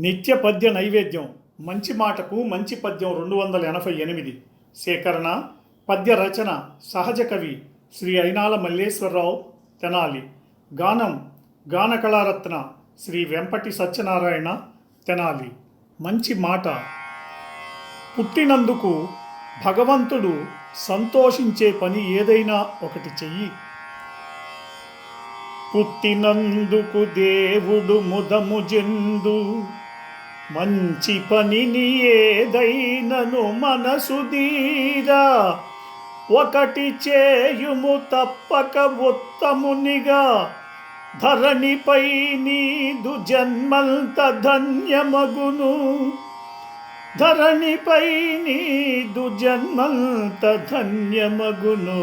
నిత్య పద్య నైవేద్యం. మంచి మాటకు మంచి పద్యం రెండు వందల ఎనభై ఎనిమిది. సేకరణ పద్య రచన సహజ కవి శ్రీ అయినాల మల్లేశ్వరరావు తెనాలి. గానం గాన కళారత్న శ్రీ వెంపటి సత్యనారాయణ తెనాలి. మంచి మాట. పుట్టినందుకు భగవంతుడు సంతోషించే పని ఏదైనా ఒకటి చెయ్యి. పుట్టినందుకు దేవుడు ముదము జందు. మంచి పనిని ఏదైనను మనసు దీరా ఒకటి చేయుము తప్పక ఉత్తమునిగా. ధరణిపై నీదు జన్మంత ధన్యమగును. ధరణిపై నీదు జన్మంత ధన్యమగును.